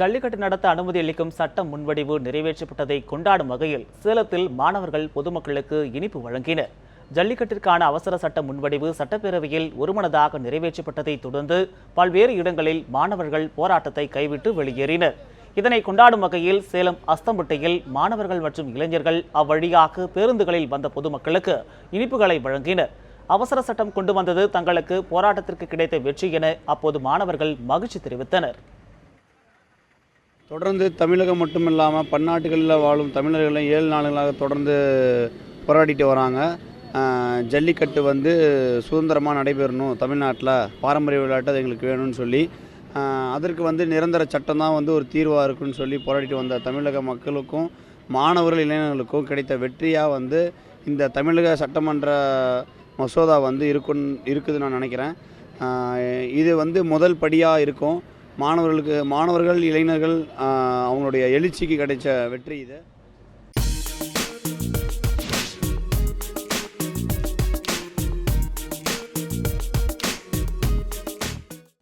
ஜல்லிக்கட்டு நடத்த அனுமதி அளிக்கும் சட்ட முன்வடிவு நிறைவேற்றப்பட்டதை கொண்டாடும் வகையில் சேலத்தில் மாணவர்கள் பொதுமக்களுக்கு இனிப்பு வழங்கினர். ஜல்லிக்கட்டிற்கான அவசர சட்ட முன்வடிவு சட்டப்பேரவையில் ஒருமனதாக நிறைவேற்றப்பட்டதை தொடர்ந்து பல்வேறு இடங்களில் மாணவர்கள் போராட்டத்தை கைவிட்டு வெளியேறினர். இதனை கொண்டாடும் வகையில் சேலம் அஸ்தம்பட்டியில் மாணவர்கள் மற்றும் இளைஞர்கள் அவ்வழியாக பேருந்துகளில் வந்த பொதுமக்களுக்கு இனிப்புகளை வழங்கினர். அவசர சட்டம் கொண்டு வந்தது தங்களுக்கு போராட்டத்திற்கு கிடைத்த வெற்றி என அப்போது மாணவர்கள் மகிழ்ச்சி தெரிவித்தனர். தொடர்ந்து தமிழகம் மட்டும் இல்லாமல் பன்னாட்டுகளில் வாழும் தமிழர்களும் ஏழு நாடுகளாக தொடர்ந்து போராடிட்டு வராங்க. ஜல்லிக்கட்டு வந்து சுதந்திரமாக நடைபெறணும் தமிழ்நாட்டில். பாரம்பரிய விளையாட்டு அது எங்களுக்கு வேணும்னு சொல்லி. அதற்கு வந்து நிரந்தர சட்டம் தான் வந்து ஒரு தீர்வாக இருக்குன்னு சொல்லி போராடிட்டு வந்த தமிழக மக்களுக்கும் மாணவர்கள் இளைஞர்களுக்கும் கிடைத்த வெற்றியாக வந்து இந்த தமிழக சட்டமன்ற மசோதா வந்து இருக்குன்னு இருக்குதுன்னு நான் நினைக்கிறேன். இது வந்து முதல் படியாக இருக்கும். மாணவர்களுக்கு மாணவர்கள் இளைஞர்கள் அவங்களுடைய எழுச்சிக்கு கிடைச்ச வெற்றி இது.